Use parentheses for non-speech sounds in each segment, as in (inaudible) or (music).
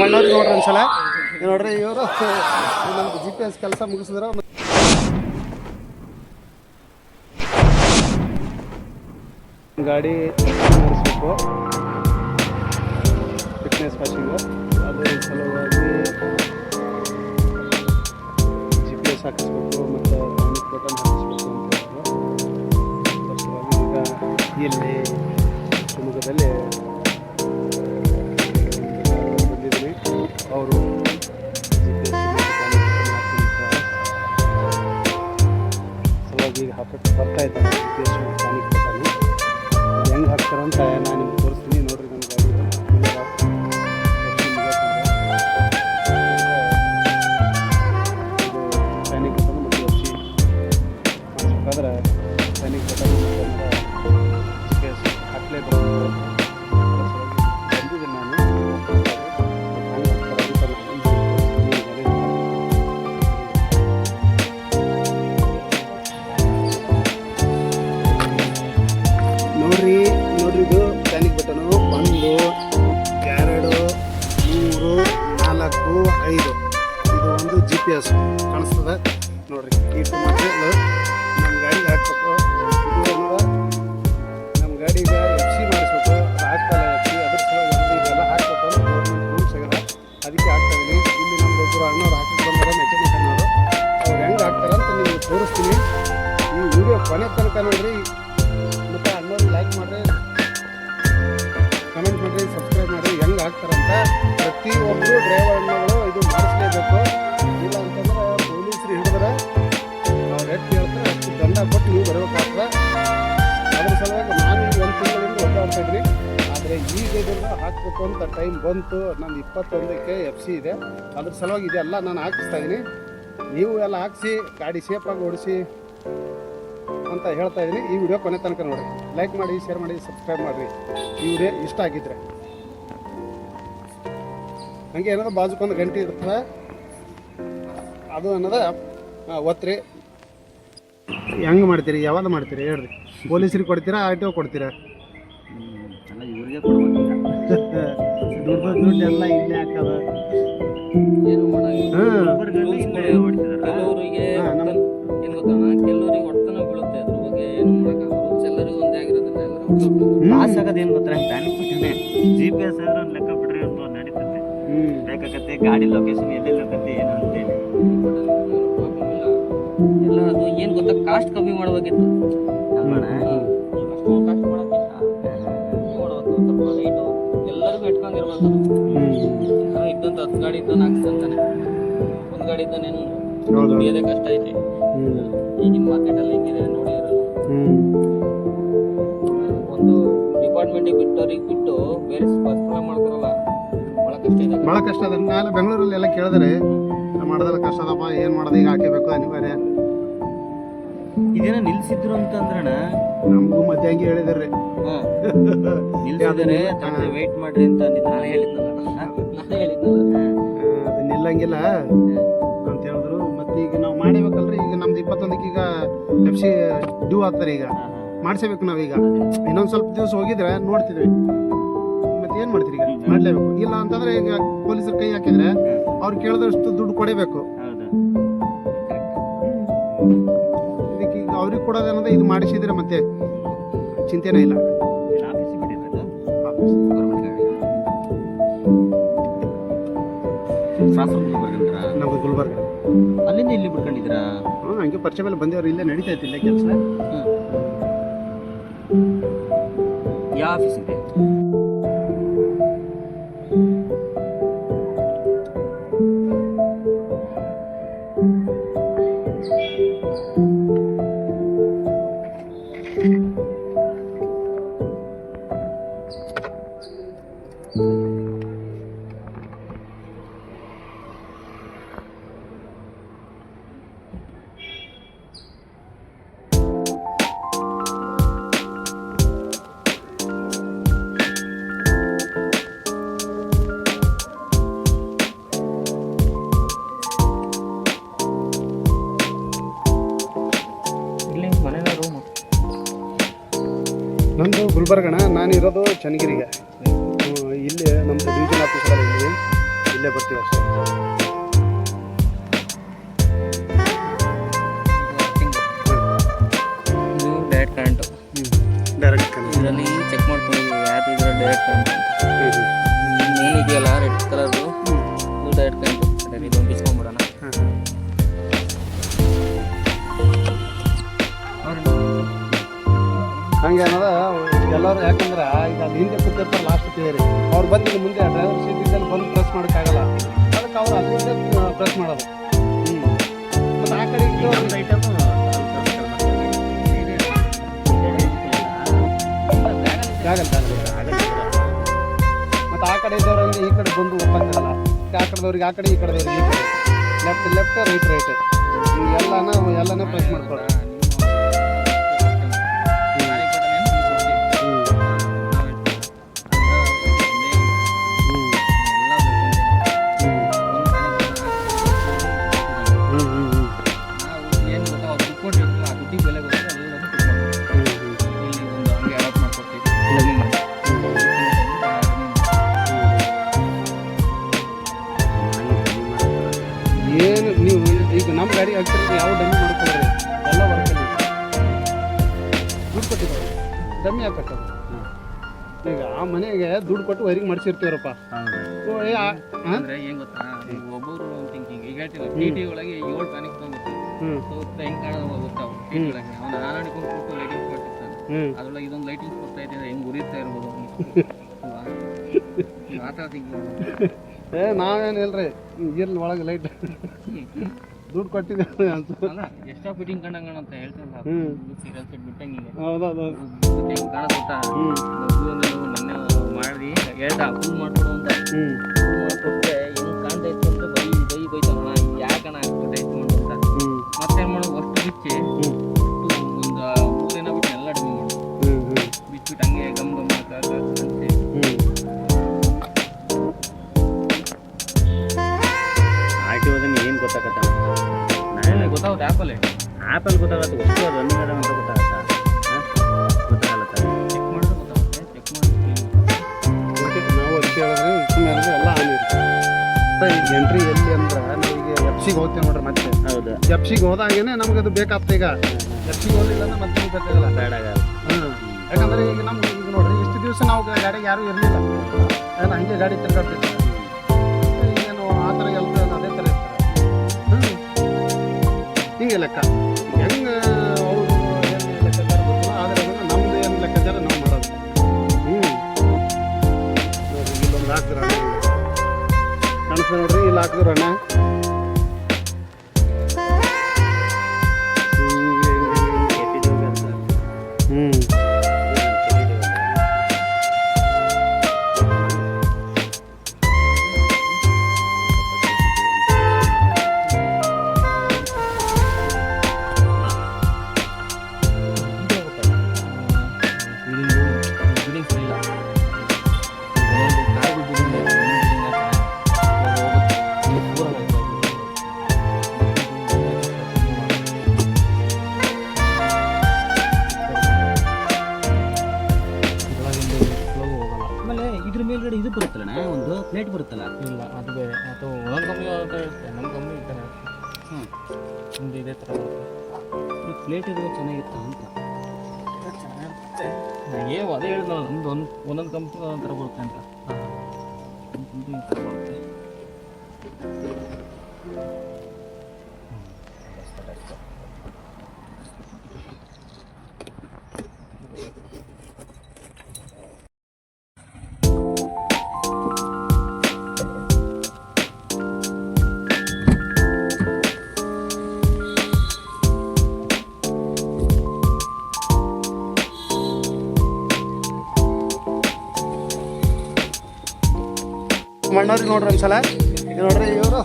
ಮಣ್ಣವ್ರಿಗೆ ನೋಡ್ರಿ ಒಂದ್ಸಲ. ನೋಡ್ರಿ ಇವರು. ನಮ್ದು ಜಿ ಪಿ ಎಸ್ ಕೆಲಸ ಮುಗಿಸಿದ್ರ. ಗಾಡಿ ನಡೆಸ್ಬೇಕು ಫಿಟ್ನೆಸ್ ವಾಷಿಂಗು ಅದು ಸಲುವಾಗಿ ಜಿ ಪಿ ಎಸ್ ಹಾಕಿಸ್ಬೇಕು ಮತ್ತು ಬಟನ್ ಹಾಕಿಸ್ಬೇಕು ಅಂತ ಹೇಳಿದ್ರು. ಅದ್ರ ಇಲ್ಲಿ ಶಿವಮೊಗ್ಗದಲ್ಲಿ ಅವರು ಸಲುವಾಗಿ ಹಾಕಕ್ಕೆ ಬರ್ತಾ ಇದ್ದಾರೆ. ಹೆಂಗೆ ಹಾಕ್ತಾರಂತ ನಾನು ನಿಮ್ಗೆ ನಾಲ್ಕು ಐದು ಇದು ಒಂದು ಜಿ ಪಿ ಎಸ್ ಕಾಣಿಸ್ತದೆ. ನೋಡ್ರಿ ಇದು ಮಟೀರಿಯಲ್ ನಮ್ಮ ಗಾಡಿ ಹಾಕ್ಬೇಕು. ಇದು ನಮ್ಮ ಗಾಡಿಗೆ ಎಫ್ ಸಿ ಮಾಡಿಸ್ಬೇಕು. ಆಗ್ತಾಯಿಲ್ಲ ಎಫ್ ಸಿ ಒಂದು ಇದೆಲ್ಲ ಹಾಕ್ಬೇಕು ಅಂತ ಗೌರ್ಮೆಂಟ್ ರೂಲ್ಸ್ ಆಗ್ಯದ ಅದಕ್ಕೆ ಆಗ್ತಾ ಇದೀನಿ. ಇಲ್ಲಿ ನಮ್ಮ ಒಬ್ಬರು ಅಣ್ಣವ್ರು ಹಾಕಿದ್ರು ಬಂದಾರ ಮೆಕ್ಯಾನಿಕ್ ಅನ್ನೋರು ಅವ್ರು ಹೆಂಗೆ ಹಾಕ್ತಾರೆ ಅಂತ ನಿಮ್ಗೆ ತೋರಿಸ್ತೀನಿ. ಈ ವಿಡಿಯೋ ಕೊನೆ ತನಕ ನೋಡ್ರಿ. ಮತ್ತು ಅಣ್ಣವ್ರಿಗೆ ಲೈಕ್ ಮಾಡಿರಿ. ಕಮೆಂಟ್ ಮಾಡಿರಿ ಸಬ್ಸ್ಕ್ರೈಬ್ ಮಾಡಿ ಹೆಂಗೆ ಆಗ್ತಾರಂತ ಪ್ರತಿಯೊಬ್ಬರು ಡ್ರೈವರ್ ಅಣ್ಣಗಳು ಇದು ಮಾಡಿಸ್ಲೇಬೇಕು. ಇಲ್ಲ ಅಂತಂದ್ರೆ ಪೊಲೀಸರು ಹಿಡಿದ್ರೆ ಅವ್ರು ಎಷ್ಟು ಹೇಳ್ತಾರೆ ಅಷ್ಟು ದಂಡ ಕೊಟ್ಟು ನೀವು ಬರಬೇಕಾಗ್ತದೆ ಅದ್ರ ಸಲುವಾಗಿ ನಾನು ಒಂದು ತಿಂಗಳಿಂದ ಓಡಾಡ್ತಾ ಇದ್ದೀನಿ ಆದರೆ ಈಗ ಇದನ್ನು ಹಾಕಬೇಕು ಅಂತ ಟೈಮ್ ಬಂತು. ನಾನು ಇಪ್ಪತ್ತೊಂದಕ್ಕೆ ಎಫ್ ಸಿ ಇದೆ. ಅದ್ರ ಸಲುವಾಗಿ ಇದೆಲ್ಲ ನಾನು ಹಾಕಿಸ್ತಾ ಇದ್ದೀನಿ ನೀವು ಎಲ್ಲ ಹಾಕಿಸಿ, ಗಾಡಿ ಸೇಫಾಗಿ ಓಡಿಸಿ ಅಂತ ಹೇಳ್ತಾ ಇದ್ದೀನಿ ಈ ವಿಡಿಯೋ ಕೊನೆ ತನಕ ನೋಡಿ. ಲೈಕ್ ಮಾಡಿ ಶೇರ್ ಮಾಡಿ ಸಬ್ಸ್ಕ್ರೈಬ್ ಮಾಡಿರಿ. ಈ ವಿಡಿಯೋ ಇಷ್ಟ ಆಗಿದ್ರೆ. ಹಂಗೆ ಏನದ ಬಾಜುಕೊಂದು ಗಂಟೆ ಇರ್ತದೆ. ಅದು ಅನ್ನೋದ ಒತ್ತರಿ. ಒತ್ರಿ ಹೆಂಗೆ ಮಾಡ್ತೀರಿ? ಯಾವಾಗ ಮಾಡ್ತೀರಿ? ಹೇಳ್ರಿ. ಪೊಲೀಸರಿಗೆ ಕೊಡ್ತೀರಾ ಆಟೋ ಕೊಡ್ತೀರಾ ಇವ್ರಿಗೆ ದುಡ್ಡು ದುಡ್ಡು ಎಲ್ಲ ಇಲ್ಲೇ ಹಾಕದ ಏನು ಕೆಲವರಿಗೆ ಏನು ಗೊತ್ತಣ್ಣ ಕೆಲವರಿಗೆ ಹೊಡ್ತನ ಬೀಳುತ್ತೆ ಅದ್ರ ಬಗ್ಗೆ ಏನು ಮಾಡಕ್ಕಾಗಲ್ಲ ಎಲ್ಲರಿಗೂ ಒಂದೇ ಆಗಿರೋದಿಲ್ಲ ಲಾಸ್ ಆಗೋದು ಏನು ಗೊತ್ತಾ? ಹ್ಞೂ ಗಾಡಿ ಲೊಕೇಶನ್ ಎಲ್ಲೆಲ್ಲಿ ಹೋಗತ್ತೆ ಏನು ಅಂತೇಳಿ. ಎಲ್ಲ ಅದು ಏನ್ ಗೊತ್ತಾ ಕಾಸ್ಟ್ ಕಮ್ಮಿ ಮಾಡ್ಬೇಕಿತ್ತು. ಎಲ್ಲರಿಗೂ ಇಟ್ಕೊಂಡಿರ್ಬೇಕು ಇದ್ದಂತ ಹತ್ತು ಗಾಡಿ ಒಂದ್ ಗಾಡಿ ಇದ್ದಾನೇನು ಕಷ್ಟ ಐತಿ. ಈಗಿನ ಮಾರ್ಕೆಟಲ್ಲಿ ಹೆಂಗಿದೆ ನೋಡಿ ಒಂದು ಡಿಪಾರ್ಟ್ಮೆಂಟ್ ಬಿಟ್ಟವ್ರಿಗೆ ಬಿಟ್ಟು ಬೇರೆ ಪರ್ಸನಲ್ ಮಾಡ್ತಾರಲ್ಲ. ಭಾಳ ಕಷ್ಟ ಅದ. ನಾನು ಬೆಂಗಳೂರಲ್ಲಿ ಎಲ್ಲ ಕೇಳಿದ್ರೆ ಮಾಡೋದಲ್ಲ ಕಷ್ಟ ಅದಪ್ಪ ಏನು ಮಾಡೋದು ಈಗ ಹಾಕಬೇಕು ಅನಿವಾರ್ಯ. ಇದೇನ ನಿಲ್ಸಿದ್ರು ಅಂತಂದ್ರಣ ನಮಗೂ ಮತ್ತೆ ಹಂಗೆ ಹೇಳಿದ್ರಿ. (laughs) ನಿಲ್ಸಿದ್ರೆ ತಾನೇ ವೆಯ್ಟ್ ಮಾಡ್ರಿ ಅಂತ ಅಂದಿದ್ದು ನಾನೇ ಹೇಳಿದ್ನಲ್ಲ. ಅದು ನಿಲ್ಲಂಗಿಲ್ಲ. ಅಂತ ಹೇಳಿದ್ರು. ಮತ್ತೆ ಈಗ ನಾವು ಮಾಡಬೇಕಲ್ರಿ. ಈಗ ನಮ್ದು ಇಪ್ಪತ್ತೊಂದಕ್ಕೆ ಈಗ ಎಫ್ ಸಿ ಡ್ಯೂ ಆಗ್ತಾರೆ ಈಗ ಮಾಡಿಸಬೇಕು ನಾವೀಗ. ಇನ್ನೊಂದು ಸ್ವಲ್ಪ ದಿವಸ ಹೋಗಿದ್ರೆ ನೋಡ್ತಿದ್ವಿ. ಏನು ಮಾಡ್ತೀರಿ ಈಗ? ಮಾಡಲೇಬೇಕು. ಇಲ್ಲ ಅಂತಂದ್ರೆ ಈಗ ಪೊಲೀಸರು ಕೈ ಹಾಕಿದ್ರೆ ಅವ್ರು ಕೇಳಿದಷ್ಟು ದುಡ್ಡು ಕೊಡಬೇಕು. ಹೌದು. ಇದಕ್ಕೆ ಈಗ ಅವ್ರಿಗೆ ಕೊಡೋದೇನಂದ್ರೆ ಇದು ಮಾಡಿಸಿದ್ರೆ ಮತ್ತೆ ಚಿಂತೆನೇ ಇಲ್ಲ. ನಮ್ದು ಗುಲ್ಬರ್ಗ. ಅಲ್ಲಿಂದ ಇಲ್ಲಿ ಬಿಡ್ಕೊಂಡಿದ್ದೀರಾ ಹ್ಞೂ ಹಂಗೆ ಪರಿಚಯ ಮೇಲೆ ಬಂದೇವ್ರು ಇಲ್ಲೇ ನಡೀತಾ ಇತ್ತು ಇಲ್ಲೇ ಕೆಲಸ. ಯಾವ ಆಫೀಸ್ ಇದೆ ಗುಲ್ಬರ್ಗಣ ನಾನು ಇರೋದು ಚನ್ನಗಿರಿಗೆ. ಇಲ್ಲಿ ನಮ್ಮದು ಡಿವಿಷನ್ ಆಫೀಸರ್ ಇಲ್ಲಿ ಇಲ್ಲೇ ಬರ್ತೀವಿ ಅಷ್ಟೇ. ಡೈರೆಕ್ಟ್ ಕರೆಂಟು ಡೈರೆಕ್ಟ್ ಇದರಲ್ಲಿ ಚೆಕ್ ಮಾಡ್ಕೊಂಡು ಯಾರು ಇದರಲ್ಲಿ ಡೈರೆಕ್ಟ್ ಕರೆಂಟ್ ಅಂತ. ಮೇನ್ ಇದೆಯಲ್ಲ ರೆಡ್ ಕಲರ್ದು ಇದು ಡೈರೆಕ್ಟ್ ಕರೆಂಟು ಇದೊಂದು ಹಂಗೆ ಅನ್ನೋದ ಎಲ್ಲರೂ ಯಾಕಂದ್ರೆ ಈಗ ಅದು ಹಿಂದೆ ಕೂತಿರ್ತಾರೆ ಲಾಸ್ಟ್ ಕೇಳಿ ಅವ್ರು ಬಂದು ಮುಂದೆ ಡ್ರೈವರ್ ಸೀಟ್ ಇದ್ದಲ್ಲಿ ಬಂದು ಪ್ರೆಸ್ ಮಾಡೋಕ್ಕಾಗಲ್ಲ ಅದಕ್ಕೆ ಅವ್ರು ಅದರಿಂದ ಪ್ರೆಸ್ ಮಾಡೋದು. ಹ್ಞೂ ಮತ್ತು ಆ ಕಡೆ ಇಟ್ಟು ಐಟಮ್ ಮತ್ತು ಆ ಕಡೆ ಈ ಕಡೆ ಬಂದು ಬಂದಿಲ್ಲ ಆ ಕಡೆದವ್ರಿಗೆ ಆ ಕಡೆ, ಈ ಕಡೆದವ್ರಿಗೆ ಕಡೆ. ಲೆಫ್ಟ್ ಲೆಫ್ಟ್ ರೈಟ್ ರೈಟ್ ಎಲ್ಲನ ಎಲ್ಲನ ಪ್ರೆಸ್ ಮಾಡ್ಕೊಳ್ಳಿ ಗಾಡಿ ಹಾಕ್ತಿರೋದು ಯಾವ ಡಮ್ಮಿ ಮಾಡ್ಕೊಳ್ರಿ ಎಲ್ಲ ವರ್ಕಲ್ಲಿ ದುಡ್ಡು ಕೊಟ್ಟಿದ್ದಾರೆ. ಡಮ್ಮಿ ಹಾಕತ್ತದು. ಈಗ ಆ ಮನೆಗೆ ದುಡ್ಡು ಕೊಟ್ಟು ವೈರಿಂಗ್ ಮಾಡಿಸಿರ್ತೀವ್ರಪ್ಪ. ಸೊ ಏ ಆ-? ಅಂದ್ರೆ ಏನ್ ಗೊತ್ತಾ? ಈಗ ಒಬ್ಬರು ಥಿಂಕಿಂಗ್ ಈಗ ಹೇಳ್ತಿಲ್ಲ ಟಿ ಟಿ ಒಳಗೆ ಏಳು ಪ್ಯಾನಿಕ್ ಬಂದ್ಬಿಟ್ಟು ಹ್ಞೂ ಸೊ ಹೆಂಗ್ ಕಾಣೋದು ಗೊತ್ತಾವ ಟಿ ಒಳಗೆ ಅವ್ನು ನಾನು ಅನ್ಕೊಂಡು ಕೂತು ಲೈಟಿಂಗ್ ಕೊಟ್ಟಿರ್ತಾನೆ. ಅದ್ರೊಳಗೆ ಇದೊಂದು ಲೈಟಿಂಗ್ ಕೊಡ್ತಾ ಇದ್ರೆ ಹೆಂಗ್ ಉರಿತಾ ಇರ್ಬೋದು? (laughs) ಥಿಂಕಿಂಗ್ ಏ ನಾವೇನು ಇಲ್ರಿ? ಇರ್ಲಿ ಒಳಗೆ ಲೈಟ್ ದುಡ್ಡು ಕೊಟ್ಟಿದ್ದೀವಿ ಅಂತ. ಅಲ್ಲ ಎಷ್ಟೋ ಫಿಟ್ಟಿಂಗ್ ಕಂಡಂಗಣ ಅಂತ ಹೇಳ್ತಾರಲ್ಲ ಹ್ಮ್. ಸೀರಿಯಲ್ ಸೆಟ್ ಬಿಟ್ಟಂಗೆ ಹೌದೌದು. ಹೆಂಗ್ ಮಗುವೊಂದು ಮೊನ್ನೆ ಮಾಡಿ ಹೇಳ್ದ ಫುಲ್ ಮಾಡ್ಕೊಡು ಅಂತ. ಹ್ಞೂ ಫುಲ್ ಮಾಡ್ಕೊಟ್ರೆ ಹೆಂಗ್ ಕಾಣ್ತಾ ಇತ್ತು ಅಂತ ಬೈ ಬೈ ಯಾಕಣ ಇತ್ತು ಅಂತ. ಮಾಡೋದು? ಅಷ್ಟು ಬಿಚ್ಚಿ ಒಂದು ಬಿಟ್ಟು ಎಲ್ಲ ಮಾಡೋದು ಹಂಗೆ ಗಮ್ ಗಮ್ ಅಂತ. ಏನು ಗೊತ್ತಾಗತ್ತ? ಗೊತ್ತಾಗುತ್ತೆ ಆ್ಯಪಲ್ಲೇ ಆ್ಯಪಲ್ಲಿ ಗೊತ್ತಾಗುತ್ತೆ ರನ್ನಿಂಗ್ ಅದ ಅಂತ ಗೊತ್ತಾಗತ್ತಾ ಗೊತ್ತಾಗಲ್ಲ ಚೆಕ್ ಮಾಡಿದ್ರೆ ಗೊತ್ತಾಗುತ್ತೆ ಚೆಕ್ ನಾವು ಅದಕ್ಕೆ ಹೇಳಿದ್ರೆ ಸುಮ್ಮನೆ ಅಂದ್ರೆ ಎಲ್ಲ ಆನ್ ಇರುತ್ತೆ. ಎಂಟ್ರಿ ಎಲ್ಲಿ ಅಂದ್ರೆ ನಮಗೆ ಎಫ್ ಸಿಗೆ ಹೋಗ್ತೀವಿ ನೋಡ್ರಿ ಮತ್ತೆ. ಹೌದು. ಎಫ್ ಸಿಗೆ ಹೋದಾಗೇನೆ ನಮ್ಗೆ ಅದು ಬೇಕಾಗ್ತದೆ ಈಗ. ಎಫ್ ಸಿಗೆ ಹೋಗಿಲ್ಲ ಅಂದ್ರೆ ಮತ್ತೆ ಬೇಕಾಗಲ್ಲ ಬೇಡ ಆಗಲ್ಲ ಹಾಂ. ಯಾಕಂದ್ರೆ ಈಗ ನಮ್ಗೆ ಈಗ ನೋಡ್ರಿ ಇಷ್ಟು ದಿವಸ ನಾವು ಗಾಡಿಗೆ ಯಾರೂ ಇರಲಿಲ್ಲ. ನಾನು ಹಂಗೆ ಗಾಡಿ ತಿರ್ಗಾಡ್ತಿದ್ದೆ. ಏನು ಆ ಥರ ಎಲ್ಲರೂ ಹಿಂಗೆ ಲೆಕ್ಕ. ಹೆಂಗೆ ಅವರು ಏನು ಲೆಕ್ಕಾಚಾರ ಗೊತ್ತಿಲ್ಲ ಆದರೆ ಅದನ್ನು ನಮ್ದು ಏನು ಲೆಕ್ಕಾಚಾರ ನಾವು ಮಾಡೋದು. ಹ್ಞೂ ನೋಡ್ರಿ ಇಲ್ಲೊಂದು ಹಾಕಿದ್ರ ಕಾಣಿಸ್ತದೆ ನೋಡ್ರಿ, ಇಲ್ಲಿ ಹಾಕಿದ್ರ ಬರುತ್ತೆ ಪ್ಲೇಟ್ ಇರೋದು ಚೆನ್ನಾಗಿತ್ತು ಅಂತ. ಏ ಅದೇ ಹೇಳಿದ್ನಲ್ಲ ನಮ್ದು ಒಂದು ಒಂದೊಂದು ಕಂಪ್ನಿ ಒಂದೊಂದು ಥರ ಬರುತ್ತೆ ಅಂತ ಒಂದು ಮಣ್ಣವ್ರಿಗೆ ನೋಡ್ರಿ ಒಂದ್ಸಲ. ಇದು ನೋಡ್ರಿ ಇವರು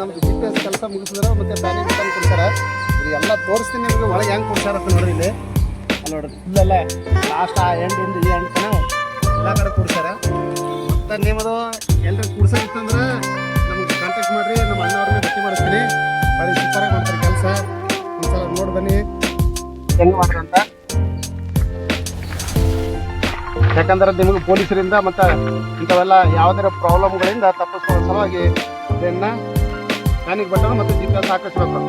ನಮ್ದು ಜಿ ಎಸ್ ಕೆಲಸ ಮುಗಿಸಿದ್ರೆ ಮತ್ತೆ ಪ್ಯಾನಿಂಗ್ ತಂದು ಕೊಡ್ತಾರೆ ಇದು ಎಲ್ಲ ತೋರಿಸ್ತೀನಿ ನಿಮಗೆ, ಒಳಗೆ ಹೆಂಗೆ ಕೊಡ್ತಾರ ನೋಡ್ರಿ ಇಲ್ಲಿ. ನೋಡ್ರಿ, ಇಲ್ಲೆಲ್ಲ ಲಾಸ್ಟ್ ಆ ಎಂಡಿಂದ ಈ ಎಂಡ್ ತನ ಎಲ್ಲ ಕಡೆ ಕೊಡ್ತಾರೆ ಮತ್ತು ನಿಮ್ಮದು ಎಲ್ಲರೂ ಕುಡ್ಸೋದಿತ್ತಂದ್ರೆ ನಮ್ಗೆ ಕಾಂಟ್ಯಾಕ್ಟ್ ಮಾಡಿರಿ, ನಮ್ಮ ಅಣ್ಣವ್ರನ್ನ ಭೇಟಿ ಮಾಡಿಸ್ತೀನಿ. ಬರೀ ಸೂಪರಾಗಿ ಮಾಡ್ತಾರೆ ಕೆಲಸ. ಒಂದ್ಸಲ ನೋಡಿ ಬನ್ನಿ. ಹೆಂಗೆ ಮಾಡ್ರಿ ಅಂತ? ಯಾಕಂದ್ರೆ ನಿಮಗೆ ಪೊಲೀಸರಿಂದ ಮತ್ತು ಇಂಥವೆಲ್ಲ ಯಾವುದರ ಪ್ರಾಬ್ಲಮ್ಗಳಿಂದ ತಪ್ಪಿಸ್ಕೊಳ್ಳೋ ಸಲುವಾಗಿ ಇದನ್ನು ನನಗೆ ಬಟ್ಟರು ಮತ್ತು ಜಿ ಸಾಕಿಸ್ಬೇಕು